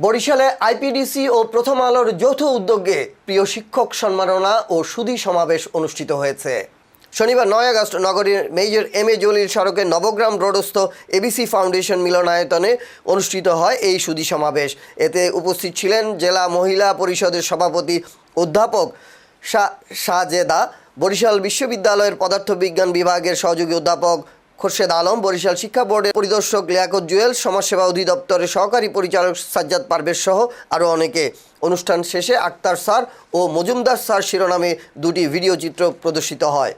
বরিশালে আইপিডিসি ও প্রথম আলোর যৌথ উদ্যোগে প্রিয় শিক্ষক সম্মাননা ও সুধী সমাবেশ অনুষ্ঠিত হয়েছে। শনিবার নয় আগস্ট নগরীর মেজর এম এ জলিল সড়কের নবগ্রাম রোডস্থ এবিসি ফাউন্ডেশন মিলনায়তনে অনুষ্ঠিত হয় এই সুধী সমাবেশ। এতে উপস্থিত ছিলেন জেলা মহিলা পরিষদের সভাপতি অধ্যাপক শা- সাজেদা, বরিশাল বিশ্ববিদ্যালয়ের পদার্থবিজ্ঞান বিভাগের সহযোগী অধ্যাপক খোরশেদ আলম, বরিশাল শিক্ষা বোর্ডের পরিদর্শক লিয়াকত জুয়েল, সমাজসেবা অধিদপ্তরের সহকারী পরিচালক সাজ্জাদ পারভেজ সহ আরও অনেকে। অনুষ্ঠান শেষে আক্তার স্যার ও মজুমদার স্যার শিরোনামে দুটি ভিডিও চিত্র প্রদর্শিত হয়।